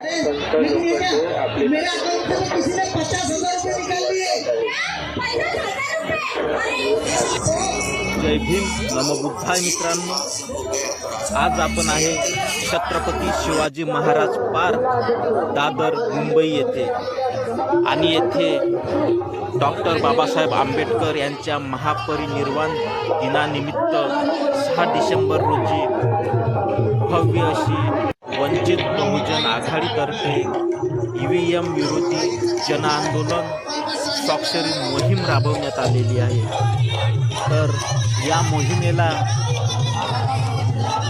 लेकिन ये क्या मेरे अकाउंट से किसी ने पचास हजार रुपये निकाल लिए जय भीम. नमबुद्धाय मित्रांनो. आज आपण आहे छत्रपती शिवाजी महाराज पार्क दादर मुंबई येथे. आणि येथे डॉक्टर बाबासाहेब आंबेडकर यांच्या महापरिनिर्वाण दिनानिमित्त सहा डिसेंबर रोजी भव्य अशी वंचित बहुजन आघाडीतर्फे ई व्ही एम विरोधी जनआंदोलन स्वाक्षरी मोहीम राबवण्यात आलेली आहे. तर या मोहिमेला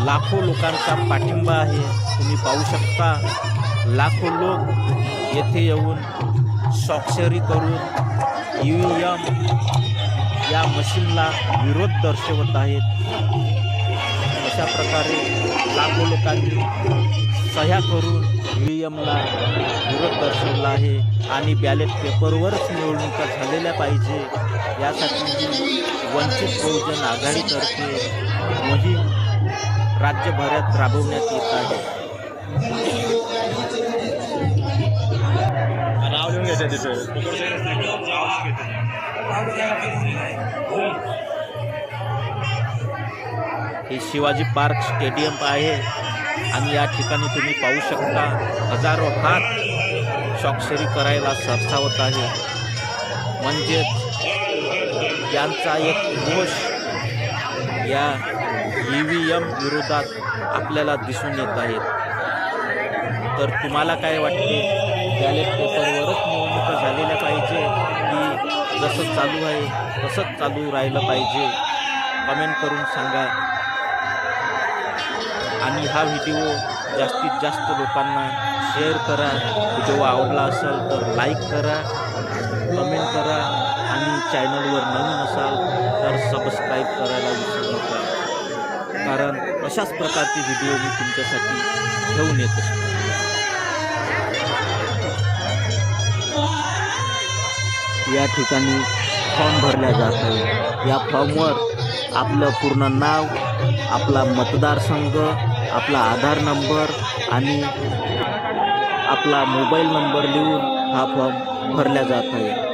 लाखो लोकांचा पाठिंबा आहे. तुम्ही पाहू शकता लाखो लोक येथे येऊन स्वाक्षरी करून ई व्ही एम या मशीनला विरोध दर्शवत आहेत. अशा प्रकारे लाखो लोकांनी सह्या करून ई एमला विरोध दर्शवला आहे आणि बॅलेट पेपरवरच निवडणुका झालेल्या पाहिजे यासाठी वंचित बहुजन आघाडीतर्फे मोहीम राज्यभरात राबवण्यात येत आहे. नाव लिहून घ्यायचं तिथं. हे शिवाजी पार्क स्टेडियम आहे. आणि या ठिकाणी तुम्ही पाहू शकता हजारो हात स्वाक्षरी करायला सरसावत आहे. म्हणजेच यांचा एक घोष या ई व्ही एम विरोधात आपल्याला दिसून येत आहेत तर तुम्हाला काय वाटते? बॅलेट पेपरवरच निवडणुका झालेल्या पाहिजे की जसं चालू आहे तसंच चालू राहिलं पाहिजे? कमेंट करून सांगा. आणि हा व्हिडिओ जास्तीत जास्त लोकांना शेअर करा. व्हिडिओ आवडला असेल तर लाईक करा कमेंट करा आणि चॅनलवर नवीन असाल तर सबस्क्राईब करायला विसरू नका. कारण अशाच प्रकारचे व्हिडिओ मी तुमच्यासाठी घेऊन येत असतो. या ठिकाणी फॉर्म भरल्या जात आहे. या फॉर्मवर आपलं पूर्ण नाव आपला मतदारसंघ आपला आधार नंबर आणि आपला मोबाईल नंबर लिहून हा फॉर्म भरला जात आहे.